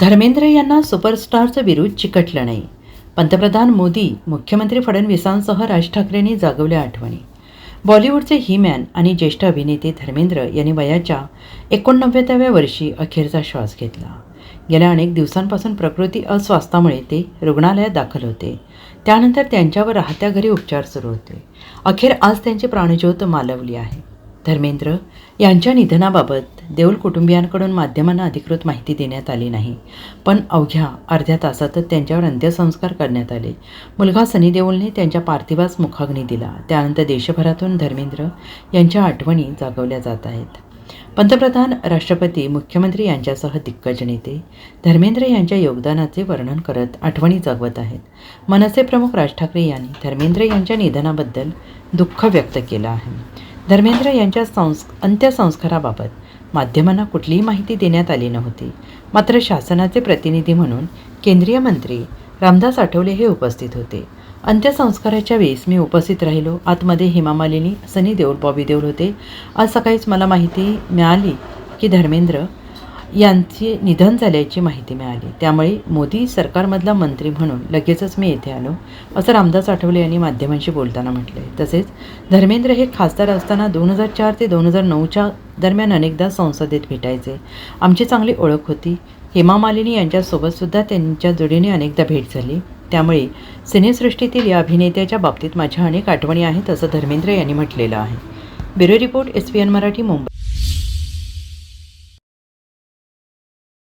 धर्मेंद्र यांना सुपरस्टारचं विरुद्ध चिकटलं नाही. पंतप्रधान मोदी मुख्यमंत्री फडणवीसांसह राज ठाकरेंनी जागवल्या आठवणी. बॉलिवूडचे ही मॅन आणि ज्येष्ठ अभिनेते धर्मेंद्र यांनी वयाच्या एकोणनव्वदाव्या वर्षी अखेरचा श्वास घेतला. गेल्या अनेक दिवसांपासून प्रकृती अस्वास्थामुळे ते रुग्णालयात दाखल होते. त्यानंतर त्यांच्यावर राहत्या घरी उपचार सुरू होते. अखेर आज त्यांची प्राणज्योत मालवली आहे. धर्मेंद्र यांच्या निधनाबाबत देऊल कुटुंबियांकडून माध्यमांना अधिकृत माहिती देण्यात आली नाही. पण अवघ्या अर्ध्या तासातच त्यांच्यावर अंत्यसंस्कार करण्यात आले. मुलगा सनी देओलने त्यांच्या पार्थिवास मुखाग्नी दिला. त्यानंतर देशभरातून धर्मेंद्र यांच्या आठवणी जागवल्या जात आहेत. पंतप्रधान राष्ट्रपती मुख्यमंत्री यांच्यासह दिग्गज नेते धर्मेंद्र यांच्या योगदानाचे वर्णन करत आठवणी जगवत आहेत. मनसे प्रमुख राज ठाकरे यांनी धर्मेंद्र यांच्या निधनाबद्दल दुःख व्यक्त केलं आहे. धर्मेंद्र यांच्या संस् अंत्यसंस्काराबाबत माध्यमांना कुठलीही माहिती देण्यात आली नव्हती. मात्र शासनाचे प्रतिनिधी म्हणून केंद्रीय मंत्री रामदास आठवले हे उपस्थित होते. अंत्यसंस्काराच्या वेळेस मी उपस्थित राहिलो. आतमध्ये हेमा मालिनी सनी देऊळ बॉबी देऊळ होते. आज सकाळीच मला माहिती मिळाली की धर्मेंद्र यांचे निधन झाल्याची माहिती मिळाली. त्यामुळे मोदी सरकारमधला मंत्री म्हणून लगेचच मी येथे आलो असं रामदास आठवले यांनी माध्यमांशी बोलताना म्हटले तसेच धर्मेंद्र हे खासदार असताना दोन हजार चार ते दोन हजार नऊच्या दरम्यान अनेकदा संसदेत भेटायचे. आमची चांगली ओळख होती. हेमा मालिनी यांच्यासोबतसुद्धा त्यांच्या जोडीने अनेकदा भेट झाली. त्यामुळे सिनेसृष्टीतील या अभिनेत्याच्या बाबतीत माझ्या अनेक आठवणी आहेत असं धर्मेंद्र यांनी म्हटलेलं आहे. Bureau report S P N Marathi Mumbai.